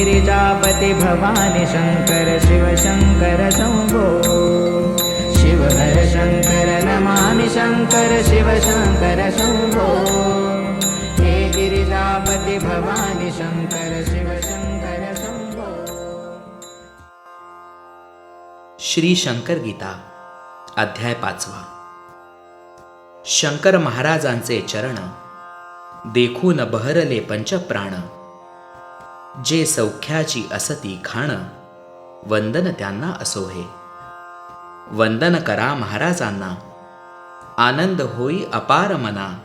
गिरिजापति भवानि शङ्कर शिव शङ्कर शम्भो शिव हर शङ्कर नमामि शङ्कर शिव शङ्कर शम्भो हे गिरिजापति भवानि शङ्कर शिव शङ्कर शम्भो श्री शंकर गीता अध्याय पाचवा। शंकर महाराजांचे चरण देखून बहरले पंचप्राण। जे सौख्याची असती खाण वंदन त्यांना असो हे. वंदन करा महाराजांना. आनंद होई अपार मना.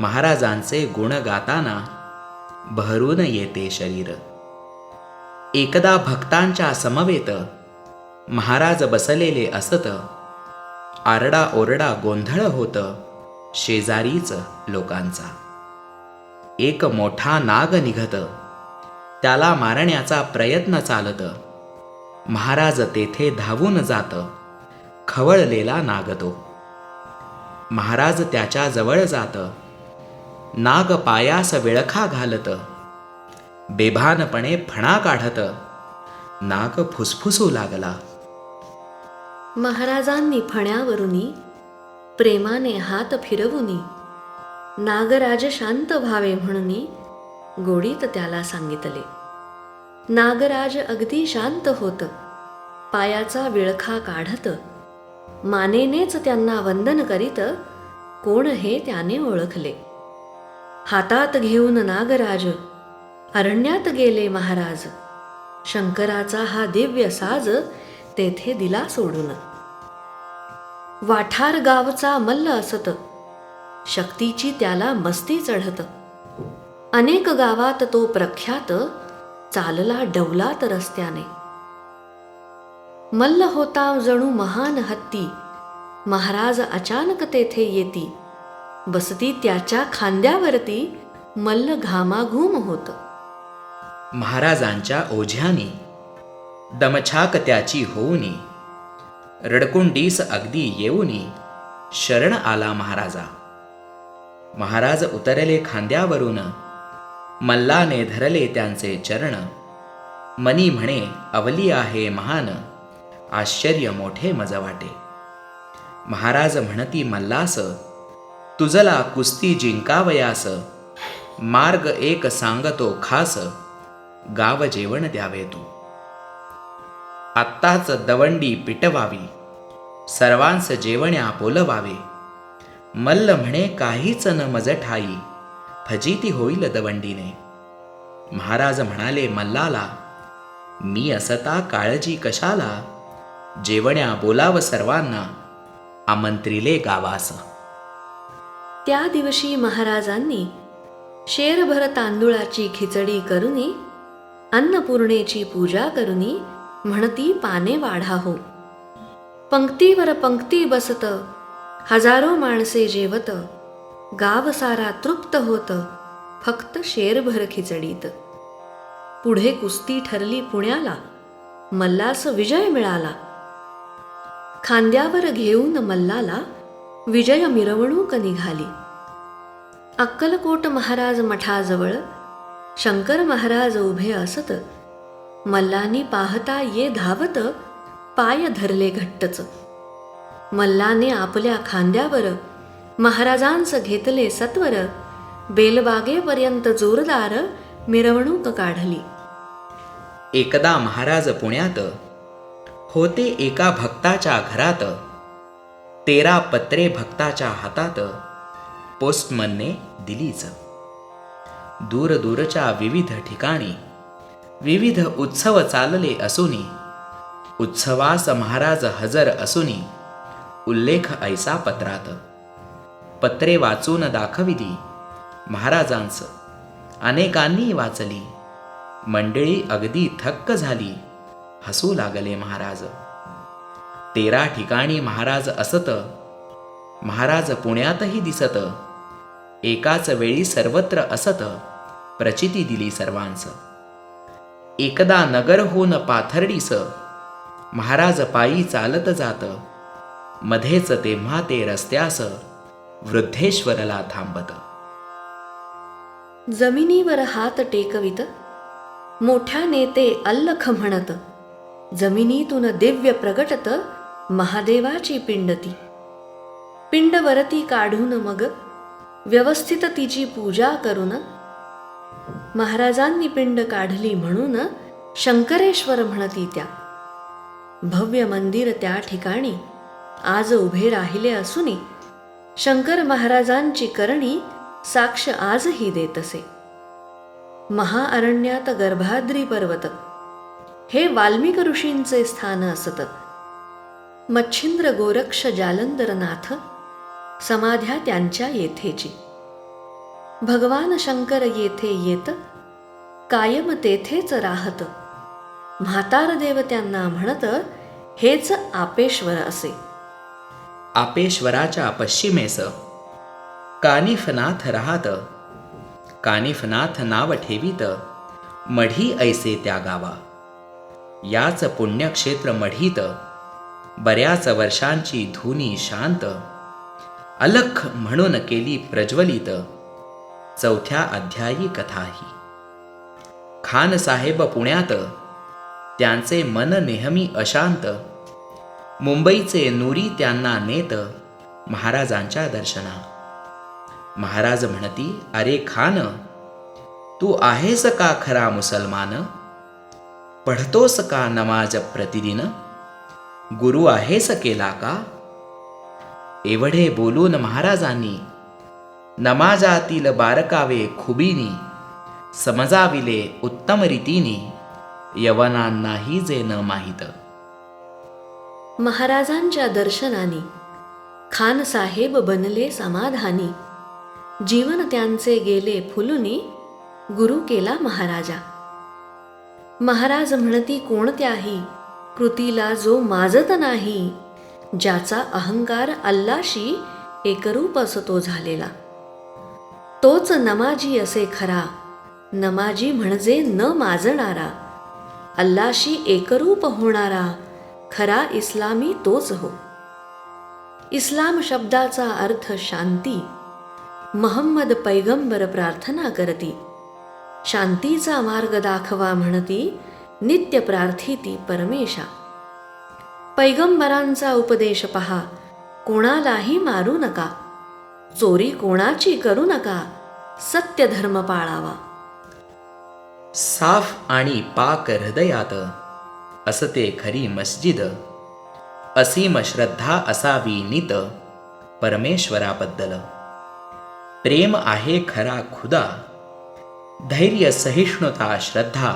महाराजांचे गुण गाताना बहरून येते शरीर. एकदा भक्तांच्या समवेत महाराज बसलेले असत आरडा ओरडा गोंधळ होत शेजारीच लोकांचा. एक मोठा नाग निघत त्याला मारण्याचा प्रयत्न चालत. महाराज तेथे धावून जात. खवळलेला नाग तो महाराज त्याच्याजवळ जात. नाग पायास विळखा घालत. बेभानपणे फणा काढत. नाग फुसफुसू लागला. महाराजांनी फण्यावरुनी प्रेमाने हात फिरवुनी नागराज शांत व्हावे म्हणून गोडीत त्याला सांगितले. नागराज अगदी शांत होत पायाचा विळखा काढत मानेनेच त्यांना वंदन करीत कोण हे त्याने ओळखले. हातात घेऊन नागराज अरण्यात गेले महाराज. शंकराचा हा दिव्य साज तेथे दिला सोडून. वाठार गावचा मल्ल असत शक्तीची त्याला मस्ती चढत. अनेक गावात तो प्रख्यात चालला डवलात रस्त्याने. मल्ल होता जणू महान हत्ती. महाराज अचानक तेथे येती. बसती त्याच्या खांद्यावरती मल्ल घामाघूम होत. महाराजांच्या ओझ्याने दमछाक त्याची होऊनी रडकुंडीस अगदी येऊनी शरण आला महाराजा. महाराज उतरले खांद्यावरून मल्लाने धरले त्यांचे चरण. मनी म्हणे अवली आहे महान. आश्चर्य मोठे मज वाटे. महाराज म्हणती मल्लास तुझला कुस्ती जिंकावयास. मार्ग एक सांगतो खास. गाव जेवण द्यावे तू. आत्ताच दवंडी पिटवावी. सर्वांस जेवण्या बोलवावे मल्ल म्हणे काहीच न मज ठाई फजिती होईल दवंडीने. महाराज म्हणाले मल्लाला मी असता काळजी कशाला? जेवण्या बोलाव सर्वांना आमंत्रिले गावास. त्या दिवशी महाराजांनी शेरभर तांदुळाची खिचडी करुनी अन्नपूर्णेची पूजा करुनी म्हणती पाने वाढा हो. पंक्तीवर पंक्ती बसत हजारो माणसे जेवत गाव सारा तृप्त होत फक्त शेरभर खिचडीत. पुढे कुस्ती ठरली पुण्याला मल्लास विजय मिळाला. खांद्यावर घेऊन मल्लाला विजय मिरवणूक निघाली. अक्कलकोट महाराज मठाजवळ शंकर महाराज उभे असत मल्लानी पाहता ये धावत पाय धरले घट्टच. मल्लाने आपल्या खांद्यावर महाराजांस घेतले सत्वर बेलबागेपर्यंत जोरदार मिरवणूक काढली. एकदा महाराज पुण्यात होते एका भक्ताच्या घरात तेरा पत्रे भक्ताच्या हातात पोस्टमनने दिलीच. दूर दूरच्या विविध ठिकाणी विविध उत्सव चालले असूनी उत्सवास महाराज हजर असूनी उल्लेख ऐसा पत्रात. पत्रे वाचून दाखविली. महाराजांचं. अनेकांनी वाचली. मंडळी अगदी थक्क झाली. हसू लागले महाराज. तेरा ठिकाणी महाराज असत. महाराज पुण्यातही दिसत. एकाच वेळी सर्वत्र असत. प्रचिती दिली सर्वांस एकदा नगर होऊन पाथर्डीस. महाराज पायी चालत जात. मध्येच तेव्हा ते रस्त्यास वृद्धेश्वरला थांबत. जमिनीवर हात टेकवित मोठ्या नेते अल्लख म्हणत जमिनीतून दिव्य प्रगटत महादेवाची पिंडती. पिंडवरती काढून मग व्यवस्थित तिची पूजा करून महाराजांनी पिंड काढली म्हणून शंकरेश्वर म्हणती त्या. भव्य मंदिर त्या ठिकाणी आज उभे राहिले असूनी शंकर महाराजांची करणी साक्ष आजही देत असे. महाअरण्यात गर्भाद्री पर्वत हे वाल्मिक ऋषींचे स्थान असत मच्छिंद्र गोरक्ष जालंदरनाथ समाध्या त्यांच्या येथेची. भगवान शंकर येथे येत कायम तेथेच राहत. म्हातार देव त्यांना म्हणत हेच आपेश्वर असे. आपेश्वराच्या पश्चिमेस. कानिफनाथ राहत. कानिफनाथ नाव ठेवीत. मढी ऐसे त्या गावा. याच पुण्यक्षेत्र मढीत. बऱ्याच वर्षांची धुनी शांत. अलख म्हणून केली प्रज्वलित. चौथ्या अध्यायी कथा ही खान साहेब पुण्यात. त्यांचे मन नेहमी अशांत. मुंबईचे नुरी त्यांना नेत महाराजांच्या दर्शना. महाराज म्हणती अरे खान तू आहेस का खरा मुसलमान? पढतोस का नमाज प्रतिदिन? गुरु आहेस केला का? एवढे बोलून महाराजांनी नमाजातील बारकावे खुबीनी समजाविले उत्तम रीतीने यवनांनाही जे न माहीत. महाराजांच्या दर्शनाने खान साहेब बनले समाधानी. जीवन त्यांचे गेले फुलुनी गुरु केला महाराजा. महाराज म्हणती कोणत्याही कृतीला जो माजत नाही ज्याचा अहंकार अल्लाशी एकरूप असतो झालेला. तोच नमाजी असे खरा नमाजी म्हणजे न माजणारा अल्लाशी एकरूप होणारा खरा इस्लामी तोच हो. इस्लाम शब्दाचा अर्थ शांती. महम्मद पैगंबर प्रार्थना करती. शांतीचा मार्ग दाखवा म्हणती नित्य प्रार्थिती परमेशा. पैगंबरांचा उपदेश पहा कोणालाही मारू नका. चोरी कोणाची करू नका सत्य धर्म पाळावा. साफ आणि पाक हृदयात असते खरी मस्जिद. असीम श्रद्धा असावी नित परमेश्वराबद्दल. प्रेम आहे खरा खुदा. धैर्य सहिष्णुता श्रद्धा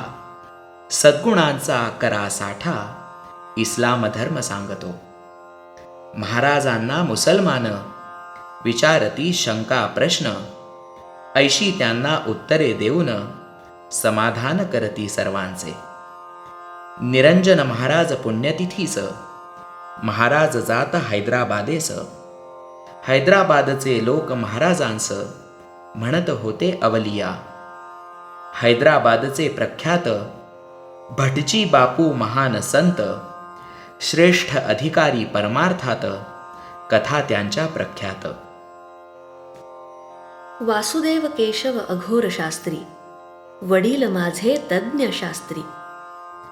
सद्गुणांचा करा साठा इस्लाम धर्म सांगतो. महाराजांना मुसलमान विचारती शंका प्रश्न ऐशी त्यांना उत्तरे देऊन समाधान करती सर्वांचे. निरंजन महाराज पुण्यतिथीस. महाराज जात हैदराबादेस. हैदराबादचे लोक महाराजांस. म्हणत होते अवलिया. हैदराबादचे प्रख्यात. भटजी बापू महान संत. श्रेष्ठ अधिकारी परमार्थात. कथा त्यांच्या प्रख्यात. वासुदेव केशव अघोर शास्त्री वडील माझे तज्ज्ञ शास्त्री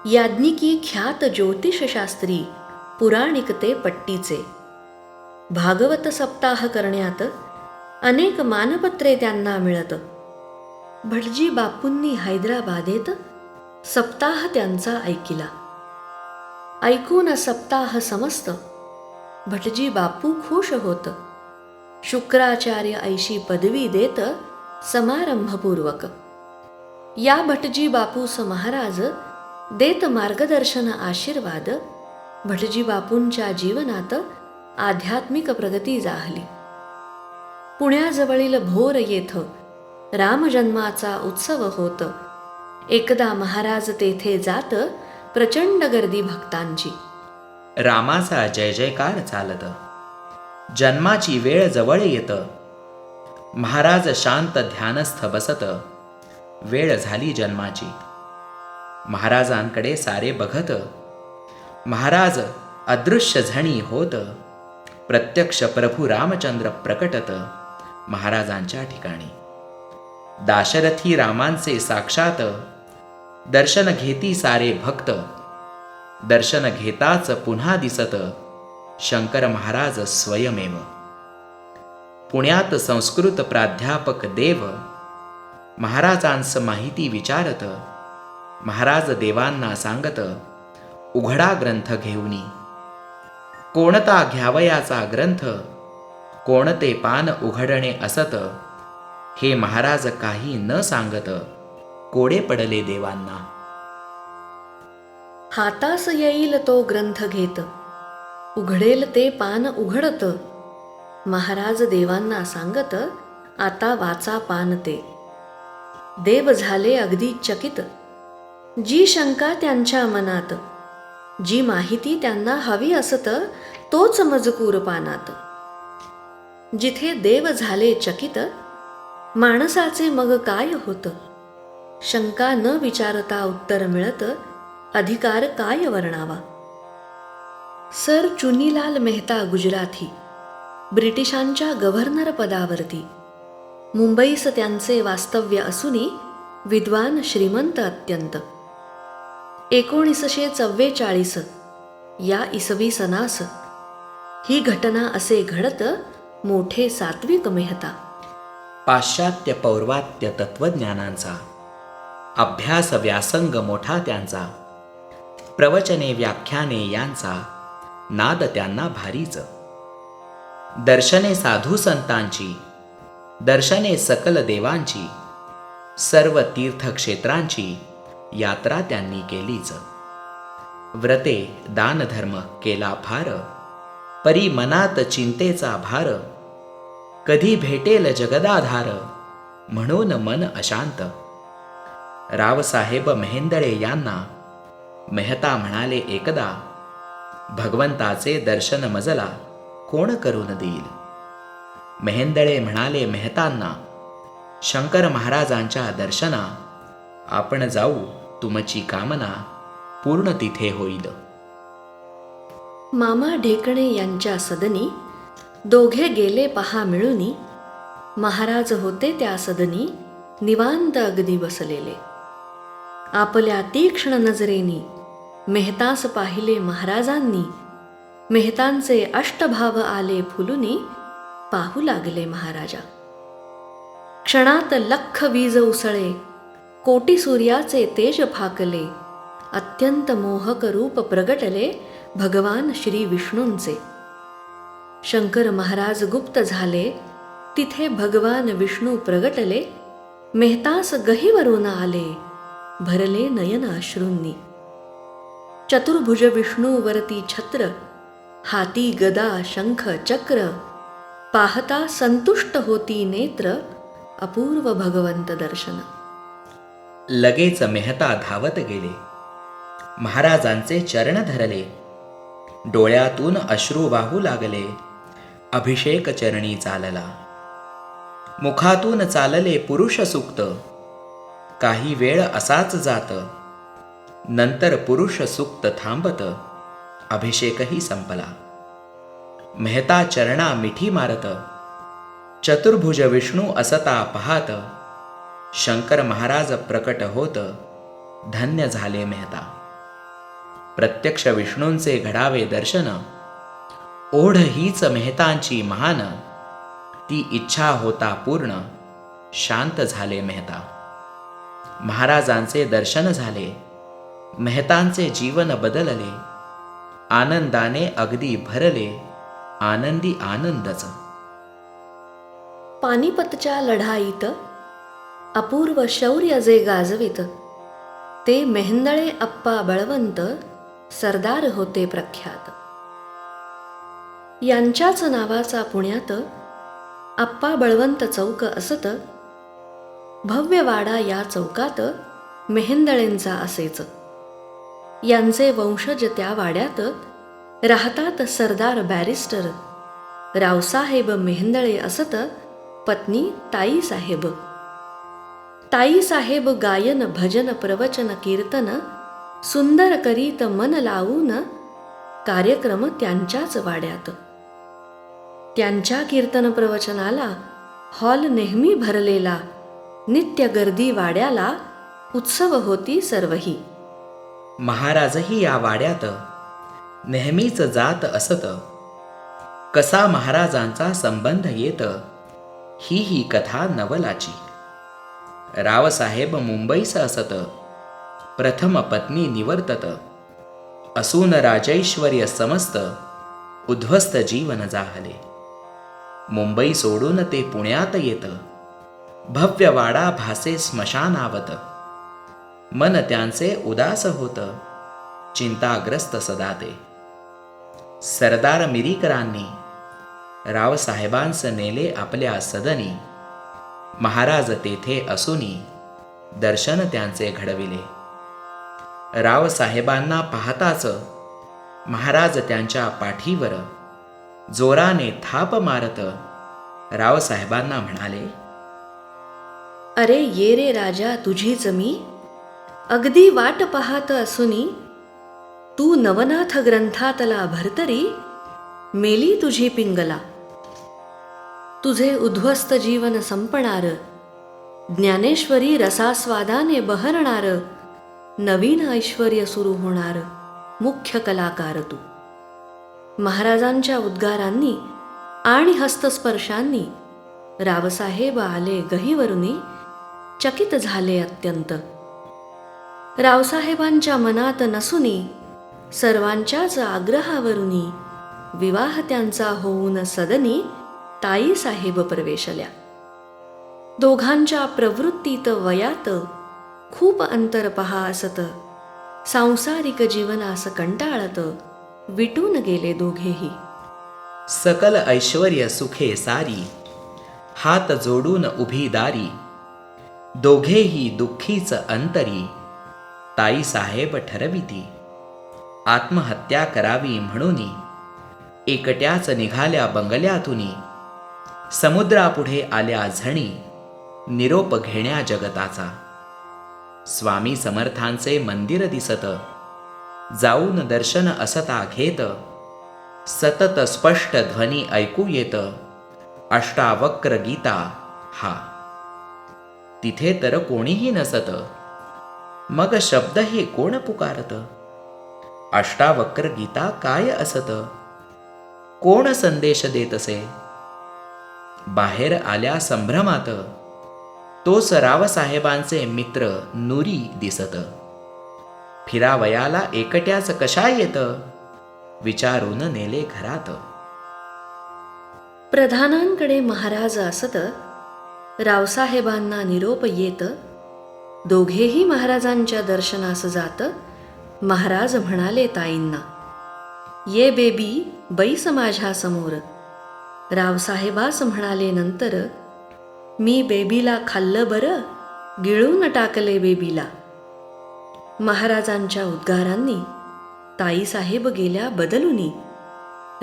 याज्ञिकी ख्यात ज्योतिषशास्त्री पुराणिकते पुराणिक ते पट्टीचे. भागवत सप्ताह करण्यात अनेक मानपत्रे त्यांना मिळत. भटजी बापूंनी हैदराबादेत सप्ताह त्यांचा ऐकिला. ऐकून सप्ताह समस्त. भटजी बापू खुश होत. शुक्राचार्य ऐशी पदवी देत समारंभपूर्वक. या भटजी बापूस महाराज देत मार्गदर्शन आशीर्वाद भटजी बापूंच्या जीवनात आध्यात्मिक प्रगती जाहली. पुण्याजवळील भोर येथ रामजन्माचा उत्सव होत. एकदा महाराज तेथे जात प्रचंड गर्दी भक्तांची. रामाचा जय जयकार चालत. जन्माची वेळ जवळ येत. महाराज शांत ध्यानस्थ बसत. वेळ झाली जन्माची. महाराजांकडे सारे बघत. महाराज अदृश्य झणी होत. प्रत्यक्ष प्रभू रामचंद्र प्रकटत. महाराजांच्या ठिकाणी. दाशरथी रामांचे साक्षात. दर्शन घेती सारे भक्त. दर्शन घेताच पुन्हा दिसत. शंकर महाराज स्वयमेव. पुण्यात संस्कृत प्राध्यापक देव. महाराजांस माहिती विचारत. महाराज देवांना सांगत उघडा ग्रंथ घेऊनी कोणता घ्यावयाचा ग्रंथ कोणते पान उघडणे असत हे महाराज काही न सांगत कोडे पडले देवांना. हातास येईल तो ग्रंथ घेत उघडेल ते पान उघडत. महाराज देवांना सांगत आता वाचा पान ते. देव झाले अगदी चकित जी शंका त्यांच्या मनात जी माहिती त्यांना हवी असत तोच मजकूर पानात. जिथे देव झाले चकित माणसाचे मग काय होत? शंका न विचारता उत्तर मिळत अधिकार काय वर्णावा? सर चुनीलाल मेहता गुजराथी ब्रिटिशांच्या गव्हर्नर पदावरती. मुंबईस त्यांचे वास्तव्य असूनी विद्वान श्रीमंत अत्यंत. एकोणीसशे चव्वेचाळीस. या इसवी सनास ही घटना असे घडत मोठे सात्विक मेहता पाश्चात्य पौर्वात्य तत्वज्ञानांचा अभ्यास व्यासंग मोठा त्यांचा प्रवचने व्याख्याने यांचा नाद त्यांना भारीच. दर्शने साधू संतांची दर्शने सकल देवांची सर्व तीर्थक्षेत्रांची यात्रा त्यांनी केलीच. व्रते दानधर्म केला फार परी मनात चिंतेचा भार कधी भेटेल जगदाधार म्हणून मन अशांत. रावसाहेब मेहेंदळे यांना मेहता म्हणाले एकदा भगवंताचे दर्शन मजला कोण करून देईल? मेहेंदळे म्हणाले मेहतांना शंकर महाराजांच्या दर्शना आपण जाऊ. तुमची कामना पूर्ण तिथे होईल. मामा ढेकणे यांच्या सदनी दोघे गेले पहा मिळूनी. महाराज होते त्या सदनी निवांत अगदी बसलेले. आपल्या तीक्ष्ण नजरेनी मेहतास पाहिले महाराजांनी. मेहतांचे अष्टभाव आले फुलुनी पाहू लागले महाराजा. क्षणात लख वीज उसळे कोटी सूर्याचे तेज फाकले. अत्यंत मोहक रूप प्रगटले भगवान श्री विष्णूंचे. शंकर महाराज गुप्त झाले. तिथे भगवान विष्णू प्रगटले. मेहतास गहीवरून आले. भरले नयन अश्रूंनी चतुर्भुज विष्णू वरती छत्र. हाती गदा शंख चक्र. पाहता संतुष्ट होती नेत्र. अपूर्व भगवंत दर्शन. लगेच मेहता धावत गेले. महाराजांचे चरण धरले. डोळ्यातून अश्रू वाहू लागले. अभिषेक चरणी चालला. मुखातून चालले पुरुष सुक्त. काही वेळ असाच जात. नंतर पुरुष सुक्त थांबत. अभिषेकही संपला. मेहता चरणा मिठी मारत. चतुर्भुज विष्णू असता पाहात. शंकर महाराज प्रकट होत धन्य झाले मेहता. प्रत्यक्ष विष्णूंचे घडावे दर्शन ओढ हीच मेहतांची महान ती इच्छा होता पूर्ण शांत झाले मेहता. महाराजांचे दर्शन झाले मेहतांचे जीवन बदलले आनंदाने अगदी भरले आनंदी आनंदच. पानिपतच्या लढाईत अपूर्व शौर्य जे गाजवित ते मेहंदळे अप्पा बळवंत सरदार होते प्रख्यात. यांच्याच नावाचा पुण्यात अप्पा बळवंत चौक असत भव्य वाडा या चौकात मेहेंदळेंचा असेच. यांचे वंशज त्या वाड्यात राहतात सरदार बॅरिस्टर रावसाहेब मेहेंदळे असत पत्नी ताईसाहेब. ताईसाहेब गायन भजन प्रवचन कीर्तन सुंदर करीत मन लावून कार्यक्रम त्यांच्याच वाड्यात. त्यांच्या कीर्तन प्रवचनाला हॉल नेहमी भरलेला नित्य गर्दी वाड्याला उत्सव होती सर्वही. महाराजही या वाड्यात नेहमीच जात असत. कसा महाराजांचा संबंध येत ही ही कथा नवलाची. रावसाहेब मुंबईस असत प्रथम पत्नी निवर्तत. असून राजैश्वर्य समस्त. उद्ध्वस्त जीवन जाहले. मुंबई सोडून ते पुण्यात येत. भव्य वाडा भासे स्मशानावत. मन त्यांचे उदास होत. चिंताग्रस्त सदा ते. सरदार मिरीकरांनी रावसाहेबांस नेले आपल्या सदनी. महाराज तेथे असूनी दर्शन त्यांचे घडविले. रावसाहेबांना पाहताच महाराज त्यांच्या पाठीवर जोराने थाप मारत रावसाहेबांना म्हणाले अरे ये रे राजा तुझीच मी. अगदी वाट पाहत असुनी तू नवनाथ ग्रंथातला भरतरी मेली तुझी पिंगला. तुझे उद्ध्वस्त जीवन संपणार. ज्ञानेश्वरी रसास्वादाने बहरणार. नवीन ऐश्वर्य सुरू होणार. मुख्य कलाकार तू. महाराजांच्या उद्गारांनी आणि हस्तस्पर्शांनी रावसाहेब आले गहीवरुनी चकित झाले अत्यंत. रावसाहेबांच्या मनात नसुनी सर्वांच्याच आग्रहावरुनी विवाह त्यांचा होऊन सदनी ताईसाहेब प्रवेशल्या. दोघांच्या प्रवृत्तीत वयात खूप अंतर पहा असत. सांसारिक जीवनास कंटाळत विटून गेले दोघेही. सकल ऐश्वर्य सुखे सारी हात जोडून उभी दारी. दोघेही दुःखीच अंतरी ताई साहेब ठरविती. आत्महत्या करावी म्हणून एकट्याच निघाल्या बंगल्यातून. समुद्रापुढे आल्या झणी निरोप घेण्या जगताचा. स्वामी समर्थांचे मंदिर दिसत जाऊन दर्शन असता घेत सतत स्पष्ट ध्वनी ऐकू येत अष्टावक्र गीता हा. तिथे तर कोणीही नसत मग शब्द हे कोण पुकारत? अष्टावक्र गीता काय असत? कोण संदेश देत असे बाहेर आल्या संभ्रमात. तो सराव साहेबांचे मित्र नुरी दिसत. फिरावयाला एकट्याच कशा येत? विचारून नेले घरात. प्रधानांकडे महाराज असत. रावसाहेबांना निरोप येत. दोघेही महाराजांच्या दर्शनास जात. महाराज म्हणाले ताईंना ये बेबी बैस माझ्यासमोर रावसाहेबास म्हणाले नंतर मी बेबीला खाल्लं बरं गिळून टाकले बेबीला. महाराजांच्या उद्गारांनी ताईसाहेब गेल्या बदलुनी.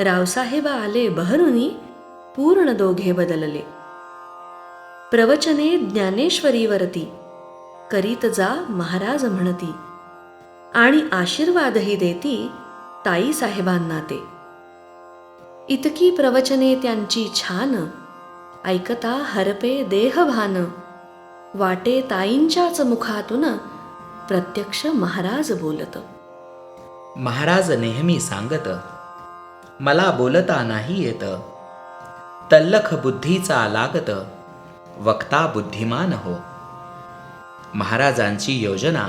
रावसाहेब आले बहरुनी पूर्ण दोघे बदलले. प्रवचने ज्ञानेश्वरीवरती करीत जा महाराज म्हणती. आणि आशीर्वादही देती ताईसाहेबांना ते. इतकी प्रवचने त्यांची छान. ऐकता हरपे देहभान. वाटे ताईंच्याच मुखातून प्रत्यक्ष महाराज बोलत. महाराज नेहमी सांगत मला बोलता नाही येत. तल्लख बुद्धीचा लागत वक्ता बुद्धिमान हो. महाराजांची योजना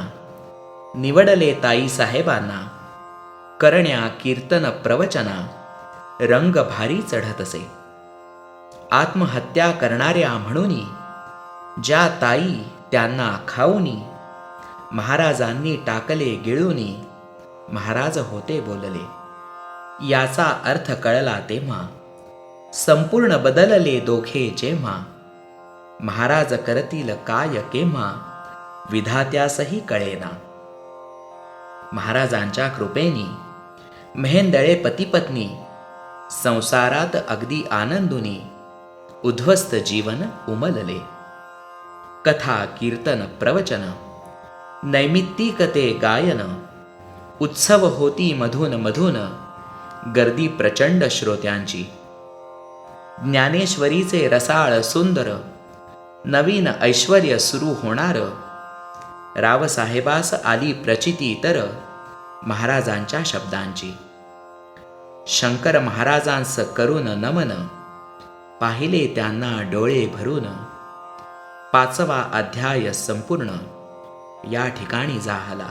निवडले ताई साहेबांना. करण्या कीर्तन प्रवचना. रंग भारी चढत असे. आत्महत्या करणाऱ्या म्हणून ज्या ताई त्यांना खाऊनी महाराजांनी टाकले गिळूनी महाराज होते बोलले. याचा अर्थ कळला तेव्हा संपूर्ण बदलले दोघे जेव्हा महाराज करतील काय केव्हा विधात्यासही कळेना. महाराजांच्या कृपेनी मेहेंदळे पतिपत्नी संसारात अगदी आनंदुनी उद्ध्वस्त जीवन उमलले. कथा कीर्तन प्रवचन नैमित्तिकते गायन उत्सव होती मधून मधून गर्दी प्रचंड श्रोत्यांची. ज्ञानेश्वरीचे रसाळ सुंदर नवीन ऐश्वर्य सुरू होणार रावसाहेबास आली प्रचिती तर महाराजांच्या शब्दांची. शंकर महाराजांस करून नमन. पाहिले त्यांना डोळे भरून. पाचवा अध्याय संपूर्ण. या ठिकाणी जाहला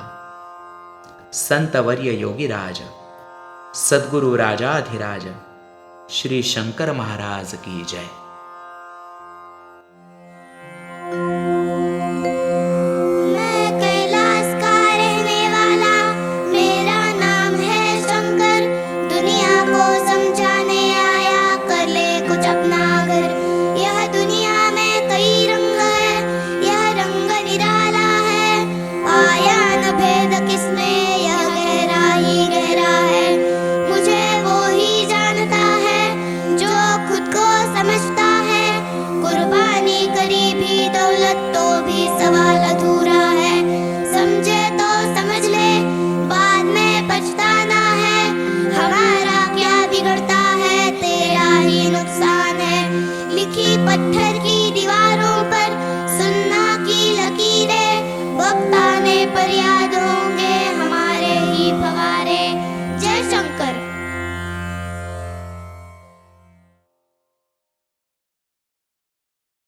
संतवर्य योगीराज. सद्गुरु राजाधिराज. श्री शंकर महाराज की जय.